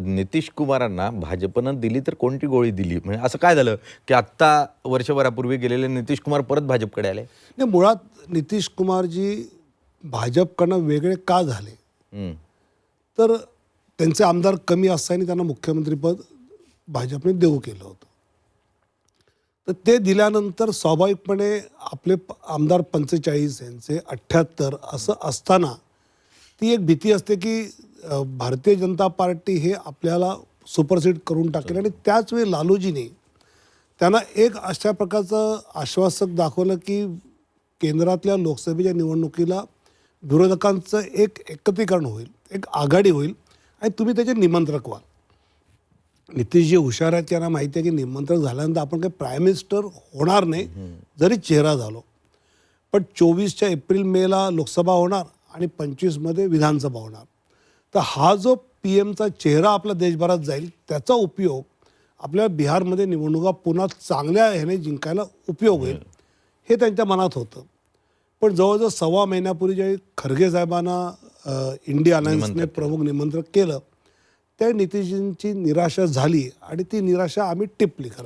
नितीश कुमारांना भाजपनं दिली तर कोणती गोळी दिली? म्हणजे असं काय झालं की आत्ता वर्षभरापूर्वी गेलेले नितीश कुमार परत भाजपकडे आले? नाही मुळात नितीश कुमारजी भाजपकडनं वेगळे का झाले. तर त्यांचे आमदार कमी असताना त्यांना मुख्यमंत्रीपद भाजपने देऊ केलं होतं. तर ते दिल्यानंतर स्वाभाविकपणे आपले आमदार पंचेचाळीस यांचे अठ्ठ्याहत्तर असं असताना ती एक भीती असते की भारतीय जनता पार्टी हे आपल्याला सुपरसीड करून टाकेल. आणि त्याच वेळी लालूजीने त्यांना एक अशा प्रकारचं आश्वासक दाखवलं की केंद्रातल्या लोकसभेच्या निवडणुकीला विरोधकांचं एक एकत्रीकरण होईल एक आघाडी होईल आणि तुम्ही त्याचे निमंत्रक व्हाल. नितीशजी हुशार आहेत त्यांना माहिती आहे की निमंत्रक झाल्यानंतर आपण काही प्राईम मिनिस्टर होणार नाही जरी चेहरा झालो. पण चोवीसच्या एप्रिल मेला लोकसभा होणार आणि पंचवीसमध्ये विधानसभा होणार. तर हा जो पी एमचा चेहरा आपल्या देशभरात जाईल त्याचा उपयोग आपल्या बिहारमध्ये निवडणुका पुन्हा चांगल्या ह्याने जिंकायला उपयोग होईल हे त्यांच्या मनात होतं. पण जवळजवळ सव्वा महिन्यापूर्वी ज्यावेळी खरगे साहेबांना इंडिया अलायन्सने प्रमुख निमंत्रण केलं त्या नितीशजींची निराशा झाली आणि ती निराशा आम्ही टिपली खरं